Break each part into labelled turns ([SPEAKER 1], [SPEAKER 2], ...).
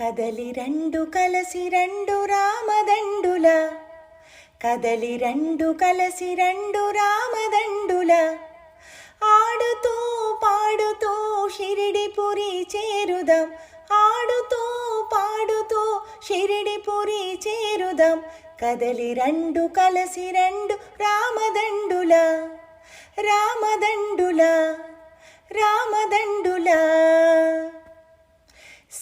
[SPEAKER 1] కదలి రెండు కలసి రెండు రామదండుల. కదలి రెండు కలసి రెండు రామదండుల. ఆడుతూ పాడుతూ షిరిడిపురి చేరుదాం. ఆడుతూ పాడుతూ షిరిడిపురి చేరుదాం. కదలి రెండు కలసి రెండు రామదండుల. రామదండుల. రామదండుల.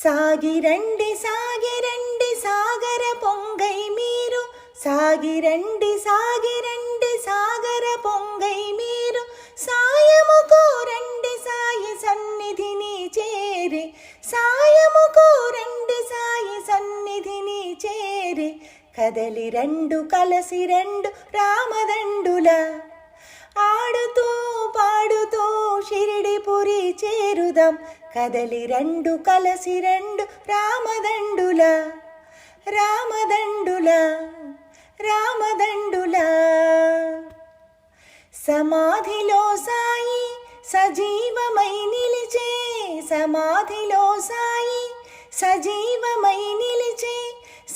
[SPEAKER 1] సాగిరండి సాగిరండి సాగర పొంగై మీరు. సాగిరండి సాగిరండి సాగర పొంగై మీరు. సాయము కోరండి సాయి సన్నిధిని చేరి. సాయము కోరండి సాయి సన్నిధిని చేరి. కదలి రెండు కలసి రెండు రామదండుల. ఆడుతూ పాడుతూ షిరిడిపురి చేరుదాం కదలి రెండు కలసి రెండు రామదండుల రామదండుల రామదండుల. సమాధిలో సాయి సజీవమై నిలిచే సమాధిలో సాయి సజీవమై నిలిచే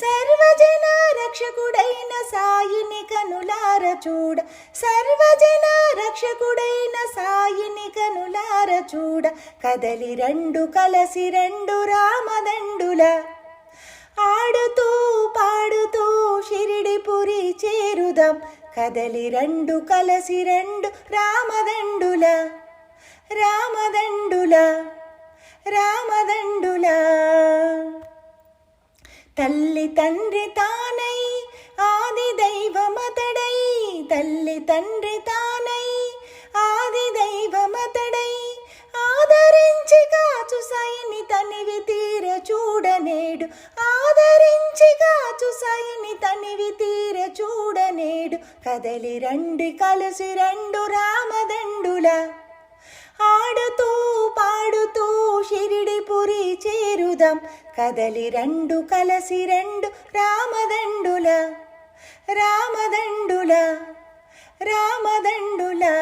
[SPEAKER 1] సర్వజన రక్షకుడైన సాయిని కనులార చూడ. సర్వజన రక్షకుడైన సాయిని కనులార చూడ. కదలి రెండు కలసి రెండు రామదండుల. ఆడుతూ పాడుతూ షిరిడిపురి చేరుదాం. కదలి రెండు కలసి రెండు రామదండుల. రామదండుల. రామదండు తల్లి తండ్రి తానై ఆది దైవమతడై తల్లి తండ్రి తానై ఆది దైవమతడై ఆదరించి కాచు సైని తనివి తీర చూడనేడు. ఆదరించి కాచు సైని తనివి తీర చూడనేడు. కదలి రండి కలిసి రెండు రామదండుల. ఆడుతూ చేరుదాం కదలి రెండు కలసి రెండు రామదండుల రామదండుల రామదండులా.